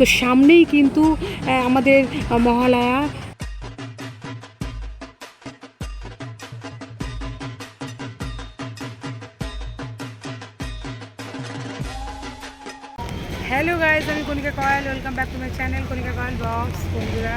তো সামনেই কিন্তু আমাদের মহালয়া। হ্যালো গাইজ আমি Kanika Kayal welcome back to my channel Kanika Kayal vlogs বন্ধুরা,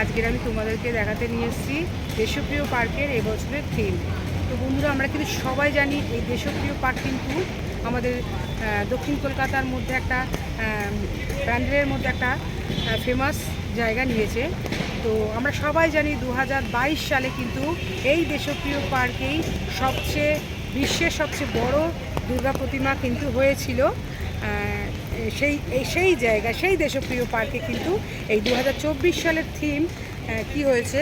আজকের আমি তোমাদেরকে দেখাতে নিয়ে এসেছি দেশপ্রিয় পার্কের এবছরের থিম তো বন্ধুরা, আমরা কিন্তু সবাই জানি এই দেশপ্রিয় পার্ক কিন্তু আমাদের দক্ষিণ কলকাতার মধ্যে একটা ব্র্যান্ডের মধ্যে একটা ফেমাস জায়গা নিয়েছে। তো আমরা সবাই জানি দু হাজার বাইশ সালে কিন্তু এই দেশপ্রিয় পার্কেই সবচেয়ে, বিশ্বের সবচেয়ে বড় দুর্গা প্রতিমা কিন্তু হয়েছিল। সেই সেই জায়গা, সেই দেশপ্রিয় পার্কে কিন্তু এই দু হাজার চব্বিশ সালের থিম কি হয়েছে?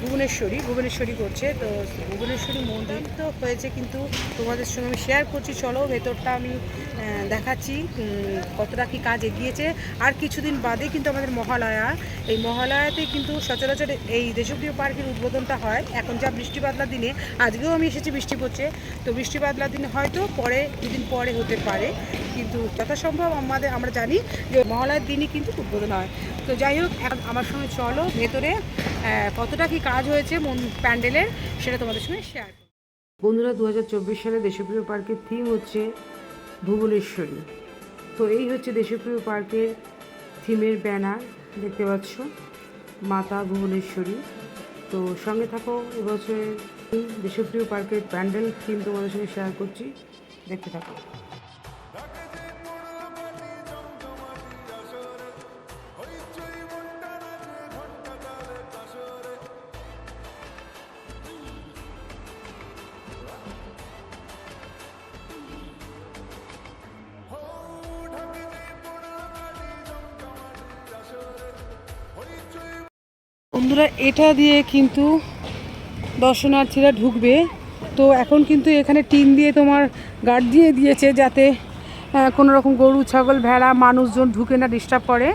ভুবনেশ্বরী ভুবনেশ্বরী করছে। তো ভুবনেশ্বরী মন্দির তো হয়েছে কিন্তু তোমাদের সঙ্গে আমি শেয়ার করছি। চলো ভেতরটা আমি দেখাচ্ছি কতটা কি কাজ এগিয়েছে। আর কিছুদিন বাদে কিন্তু আমাদের মহালয়া। এই মহালয়াতে কিন্তু সচরাচর এই দেশপ্রিয় পার্কের উদ্বোধনটা হয়। এখন যা বৃষ্টি দিনে, আজকেও আমি এসেছি বৃষ্টি পড়ছে। তো বৃষ্টি বাদলার দিনে হয়তো পরে, দুদিন পরে হতে পারে। কিন্তু যথাসম্ভব আমাদের, আমরা জানি যে মহালয়ার দিনই কিন্তু উদ্বোধন হয়। তো যাই হোক আমার সঙ্গে চলো ভেতরে। কতটা কি কাজ হয়েছে প্যান্ডেলের, সেটা তোমাদের সঙ্গে শেয়ার বন্ধুরা দু হাজার চব্বিশ সালে দেশপ্রিয় পার্কের থিম হচ্ছে ভুবনেশ্বরী। তো এই হচ্ছে দেশপ্রিয় পার্কের থিমের ব্যানার দেখতে পাচ্ছ, মাতা ভুবনেশ্বরী। তো সঙ্গে থাকো, এবছরের দেশপ্রিয় পার্কের প্যান্ডেল থিম তোমাদের সঙ্গে শেয়ার করছি, দেখতে থাকো। বন্ধুরা, এটা দিয়ে কিন্তু দর্শনার্থীরা ঢুকবে। তো এখন কিন্তু এখানে টিন দিয়ে তোমার গার্ড দিয়ে দিয়েছে যাতে কোনো রকম গরু, ছাগল, ভেড়া, মানুষজন ঢুকে না ডিস্টার্ব করে।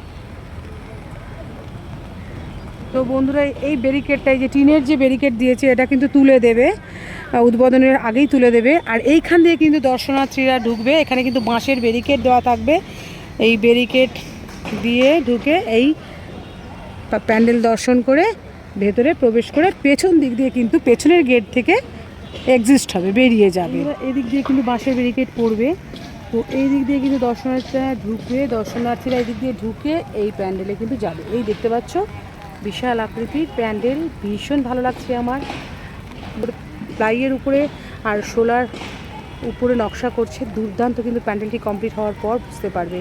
তো বন্ধুরা, এই ব্যারিকেডটাই যে টিনের যে ব্যারিকেড দিয়েছে, এটা কিন্তু তুলে দেবে। উদ্বোধনের আগেই তুলে দেবে। আর এইখান দিয়ে কিন্তু দর্শনার্থীরা ঢুকবে। এখানে কিন্তু বাঁশের ব্যারিকেড দেওয়া থাকবে। এই ব্যারিকেড দিয়ে ঢুকে এই প্যান্ডেল দর্শন করে ভেতরে প্রবেশ করে পেছন দিক দিয়ে কিন্তু পেছনের গেট থেকে এক্সিস্ট হবে, বেরিয়ে যাবে। এদিক দিয়ে কিন্তু বাঁশের ব্যারিকেড পড়বে। তো এই দিক দিয়ে কিন্তু দর্শনার্থীরা ঢুকবে, দর্শনার্থীরা এই দিক দিয়ে ঢুকে এই প্যান্ডেলে কিন্তু যাবে। এই দেখতে পাচ্ছ, বিশাল আকৃতির প্যান্ডেল, ভীষণ ভালো লাগছে আমার। প্লাইয়ের উপরে আর সোলার উপরে নকশা করছে, দুর্দান্ত কিন্তু প্যান্ডেলটি কমপ্লিট হওয়ার পর বুঝতে পারবে।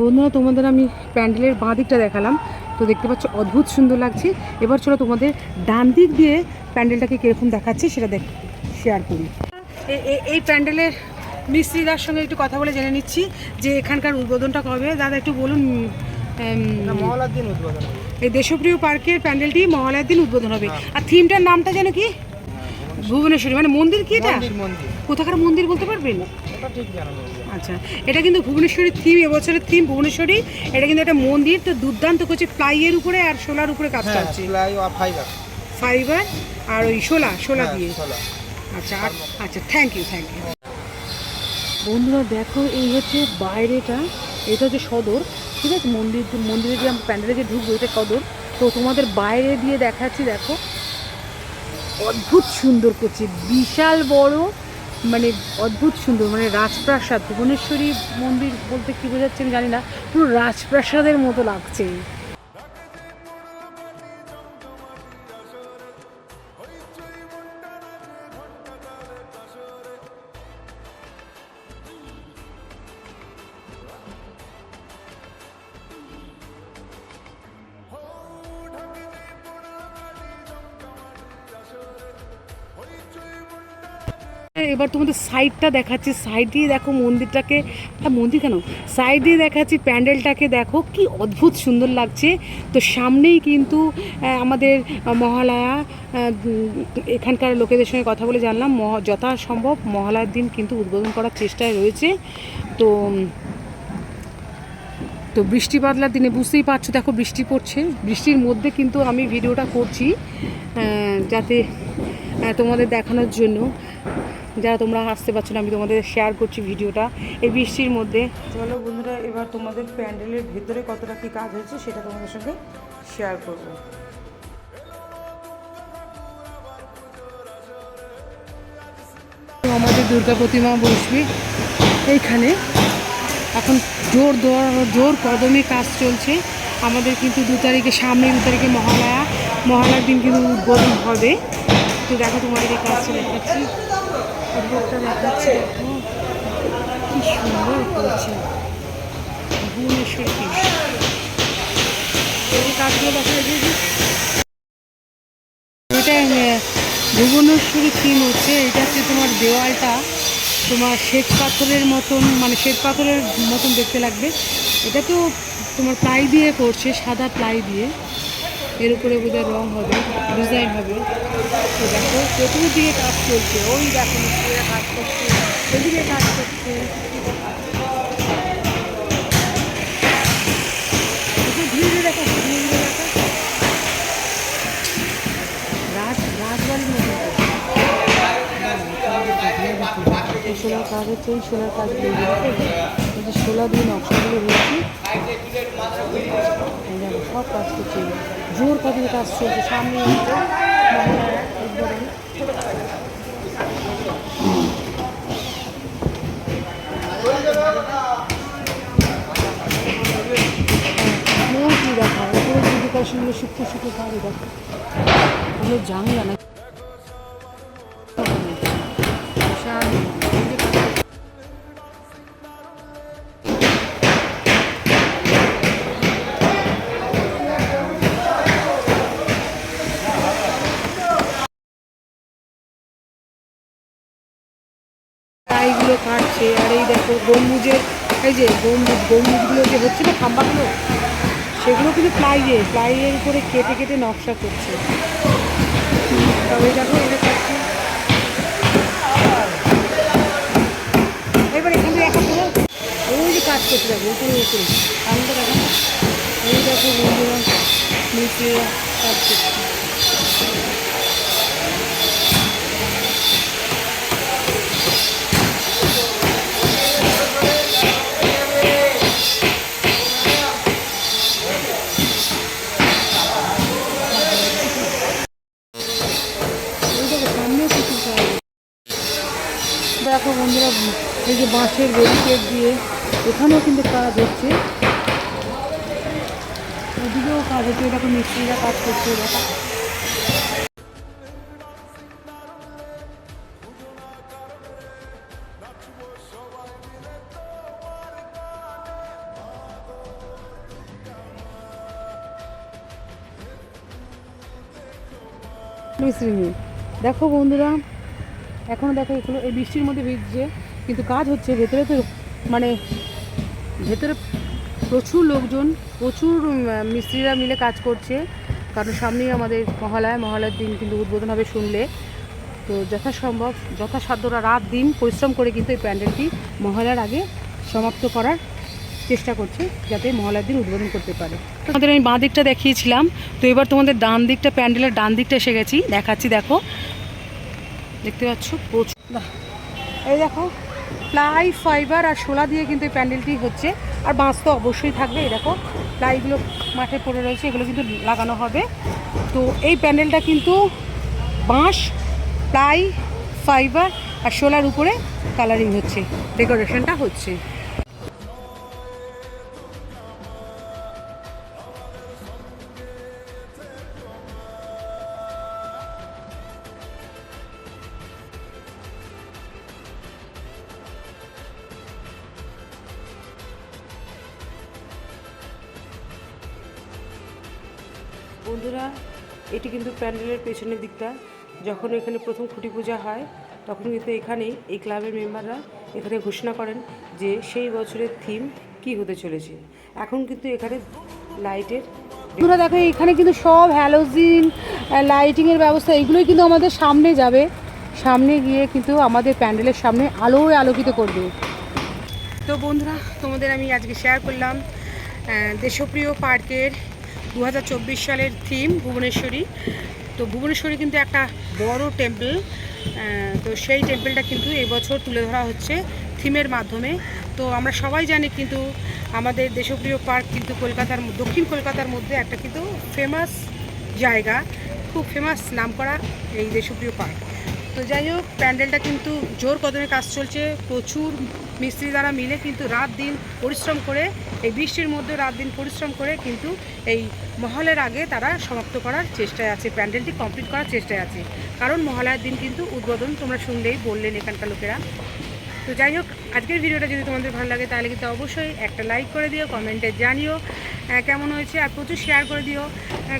বন্ধুরা তোমাদের আমি প্যান্ডেলের বাঁ দিকটা দেখালাম। তো দেখতে পাচ্ছ অদ্ভুত সুন্দর লাগছে। এবার চলো তোমাদের ডান দিক দিয়ে প্যান্ডেলটাকে কীরকম দেখাচ্ছে সেটা দেখ শেয়ার করি। এই প্যান্ডেলের মিস্ত্রিদার সঙ্গে একটু কথা বলে জেনে নিচ্ছি যে এখানকার উদ্বোধনটা কবে। দাদা একটু বলুন উম, মহলার দিন উদ্বোধন এই দেশপ্রিয় পার্কের প্যান্ডেলটি মহালয়ার দিন উদ্বোধন হবে। আর থিমটার নামটা যেন কি? ভুবনেশ্বরী। মানে মন্দির কি এটা? কোথাকার মন্দির বলতে পারবেন আচ্ছা এটা কিন্তু ভুবনেশ্বরীর থিম এবছরের থিম ভুবনেশ্বরী। এটা কিন্তু একটা মন্দির তো দুর্দান্ত করছে প্লাইয়ের উপরে আর শোলার উপরে কাজটা হচ্ছে ফাইবার ফাইবার আর ওই শোলা শোলা হ্যাঁ, দিয়ে। আচ্ছা আচ্ছা থ্যাংক ইউ থ্যাংক ইউ বন্ধুরা দেখো এই হচ্ছে বাইরেটা। এটা হচ্ছে সদর। ঠিক আছে মন্দির মন্দিরে যে প্যান্ডেলে যে ঢুকবো এটা সদর। তো তোমাদের বাইরে দিয়ে দেখাচ্ছি দেখো। অদ্ভুত সুন্দর করছে, বিশাল বড় মানে অদ্ভুত সুন্দর মানে রাজপ্রাসাদ, ভুবনেশ্বরী মন্দির বলতে কী বোঝাচ্ছে আমি জানি না, পুরো রাজপ্রাসাদের মতো লাগছে। এবার তোমাদের সাইডটা দেখাচ্ছি। সাইড দিয়ে দেখো মন্দিরটাকে মন্দির কেন? সাইড দিয়ে দেখাচ্ছি প্যান্ডেলটাকে। দেখো কি অদ্ভুত সুন্দর লাগছে। তো সামনেই কিন্তু আমাদের মহালয়া এখানকার লোকেদের সঙ্গে কথা বলে জানলাম, মহ, যথাসম্ভব মহালয়ার দিন কিন্তু উদ্বোধন করার চেষ্টায় রয়েছে। তো তো বৃষ্টি বাদলার দিনে বুঝতেই পারছ, দেখো বৃষ্টি পড়ছে। বৃষ্টির মধ্যে কিন্তু আমি ভিডিওটা করছি যাতে তোমাদের দেখানোর জন্য। যারা তোমরা আসতে পারছ না, আমি তোমাদের শেয়ার করছি ভিডিওটা এই বৃষ্টির মধ্যে। চলো বন্ধুরা, এবার তোমাদের প্যান্ডেলের ভেতরে কতটা কী কাজ হয়েছে সেটা তোমাদের সঙ্গে শেয়ার করব। আমাদের দুর্গা প্রতিমা বসবে এইখানে। এখন জোর জোর কদমে কাজ চলছে। আমাদের কিন্তু দু তারিখে, সামনে দু তারিখে মহালয়া। মহালয়ার দিন কিন্তু উদ্বোধন হবে। তো দেখো তোমাদের এই কাজটা দেখাচ্ছি। দেখাচ্ছি। দেখো কি সুন্দর করছে। ভুবনেশ্বর এই দেখা যায় ভুবনেশ্বরী থিম হচ্ছে। এটা হচ্ছে তোমার দেওয়ালটা। তোমার শ্বেত পাথরের মতন মানে শ্বেত পাথরের মতন দেখতে লাগবে। এটা তো তোমার প্লাই দিয়ে করছে, সাদা প্লাই দিয়ে। এর উপরে বোধহয় রং হবে ডিজাইন হবে। তো দেখো চতুর্দিকে কাজ চলছে। ওই দেখো কাজ করছে ওইদিকে কাজ করছে। ধীরে দেখো ধীরে ধীরে দেখো। রাজ সোলার কাজ হচ্ছে এই সোলার এই যে সোলা দিয়ে নকশাগুলো রয়েছে সব কাজ করছে জোর কদিন কাজ চলছে সামনে উদ্বোধন মোটি দেখা উপরে যদি কাজে দেখো। না টাইগুলো কাটছে, আর এই দেখো গম্বুজের, এই যে গম্বুজ, গম্বুজগুলো যে হচ্ছে না খাম্বাগুলো, সেগুলো কিন্তু প্লাইয়ে, প্লাইয়ের উপরে কেটে কেটে নকশা করছে। তবে দেখো এটা কাটছে। এবার এখানে দেখা পুরো, ওই যে কাজ করছে দেখো, উপরে উপরে, সামনে দেখো না? এই দেখো বন্ধুরা, নিচে কাজ করছে। বাঁশের ব্যারিকেড দিয়ে এখানেও কিন্তু কাজ হচ্ছে। ওদিকেও কাজ হচ্ছে দেখো মিস্ত্রিরা কাজ করছে দেখো দেখো বন্ধুরা এখনও দেখো এগুলো, এই বৃষ্টির মধ্যে ভিজছে। কিন্তু কাজ হচ্ছে ভেতরে তো মানে ভেতরে প্রচুর লোকজন, প্রচুর মিস্ত্রিরা মিলে কাজ করছে। কারণ সামনেই আমাদের মহালয়া, মহালয়ার দিন কিন্তু উদ্বোধন হবে শুনলে। তো যথাসম্ভব, যথাসাধ্যরা রাত দিন পরিশ্রম করে কিন্তু এই প্যান্ডেলটি মহালয়ার আগে সমাপ্ত করার চেষ্টা করছে, যাতে মহালয়ার দিন উদ্বোধন করতে পারে। তোমাদের আমি বাঁ দিকটা দেখিয়েছিলাম, তো এবার তোমাদের ডান দিকটা, প্যান্ডেলের ডান দিকটা এসে গেছি, দেখাচ্ছি, দেখো। দেখতে পাচ্ছ? প্রচুর এই দেখো প্লাই ফাইবার আর শোলা দিয়ে কিন্তু এই প্যান্ডেলটি হচ্ছে। আর বাঁশ তো অবশ্যই থাকবে। এরকম প্লাইগুলো মাঠে পড়ে রয়েছে, এগুলো কিন্তু লাগানো হবে। তো এই প্যান্ডেলটা কিন্তু বাঁশ, প্লাই, ফাইবার আর শোলার উপরে কালারিং হচ্ছে। ডেকোরেশনটা হচ্ছে। বন্ধুরা, এটি কিন্তু প্যান্ডেলের পেছনের দিকটা। যখন এখানে প্রথম খুঁটি পূজা হয়, তখন কিন্তু এখানেই এই ক্লাবের মেম্বাররা এখানে ঘোষণা করেন যে সেই বছরের থিম কি হতে চলেছে। এখন কিন্তু এখানে লাইটের বন্ধুরা, দেখো, এখানে কিন্তু সব হ্যালোজিন লাইটিংয়ের ব্যবস্থা, এগুলোই কিন্তু আমাদের সামনে যাবে। সামনে গিয়ে কিন্তু আমাদের প্যান্ডেলের সামনে আলোয় আলোকিত করবে। তো বন্ধুরা, তোমাদের আমি আজকে শেয়ার করলাম দেশপ্রিয় পার্কের দু হাজার চব্বিশ সালের থিম ভুবনেশ্বরী। তো ভুবনেশ্বরী কিন্তু একটা বড় টেম্পল তো সেই টেম্পলটা কিন্তু এবছর তুলে ধরা হচ্ছে থিমের মাধ্যমে। তো আমরা সবাই জানি কিন্তু আমাদের দেশপ্রিয় পার্ক কিন্তু কলকাতার দক্ষিণ কলকাতার মধ্যে একটা কিন্তু ফেমাস জায়গা, খুব ফেমাস নামকরা এই দেশপ্রিয় পার্ক। তো যাই হোক, প্যান্ডেলটা কিন্তু জোর কদমে কাজ চলছে। প্রচুর মিস্ত্রি দ্বারা মিলে কিন্তু রাত দিন পরিশ্রম করে, এই বৃষ্টির মধ্যে রাত দিন পরিশ্রম করে কিন্তু এই মহলের আগে তারা সমাপ্ত করার চেষ্টায় আছে, প্যান্ডেলটি কমপ্লিট করার চেষ্টায় আছে। কারণ মহালয়ার দিন কিন্তু উদ্বোধন তোমরা শুনলেই বললেন এখানকার লোকেরা। তো যাই হোক আজকের ভিডিওটা যদি তোমাদের ভালো লাগে, তাহলে কিন্তু অবশ্যই একটা লাইক করে দিও কমেন্টে জানিও কেমন হয়েছে আর প্রচুর শেয়ার করে দিও।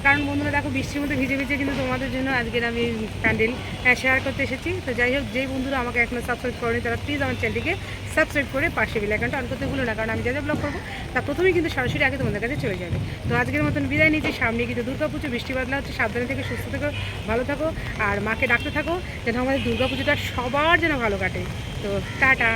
কারণ বন্ধুরা দেখো, বৃষ্টির মধ্যে ভিজে ভিজে কিন্তু তোমাদের জন্য আজকের আমি প্যান্ডেল শেয়ার করতে এসেছি। তো যাই হোক, যেই বন্ধুরা আমাকে এখনও সাবস্ক্রাইব করেনি, তারা প্লিজ আমার চ্যানেলটিকে সাবস্ক্রাইব করে পাশে বেল আইকনটা অন করতে ভুলো না, কারণ আমি যা যা ব্লগ করব, তা প্রথমেই কিন্তু সরাসরি আগে তোমাদের কাছে চলে যাবে। তো আজকের মতন বিদায় নিচ্ছি। সামনে কিন্তু দুর্গা পুজো বৃষ্টি বাদলা হচ্ছে। সাবধানে থেকে সুস্থ থেকো, ভালো থাকো, আর মাকে ডাকতে থাকো, যেন আমাদের দুর্গা পুজোটা সবার যেন ভালো কাটে। তো টাটা।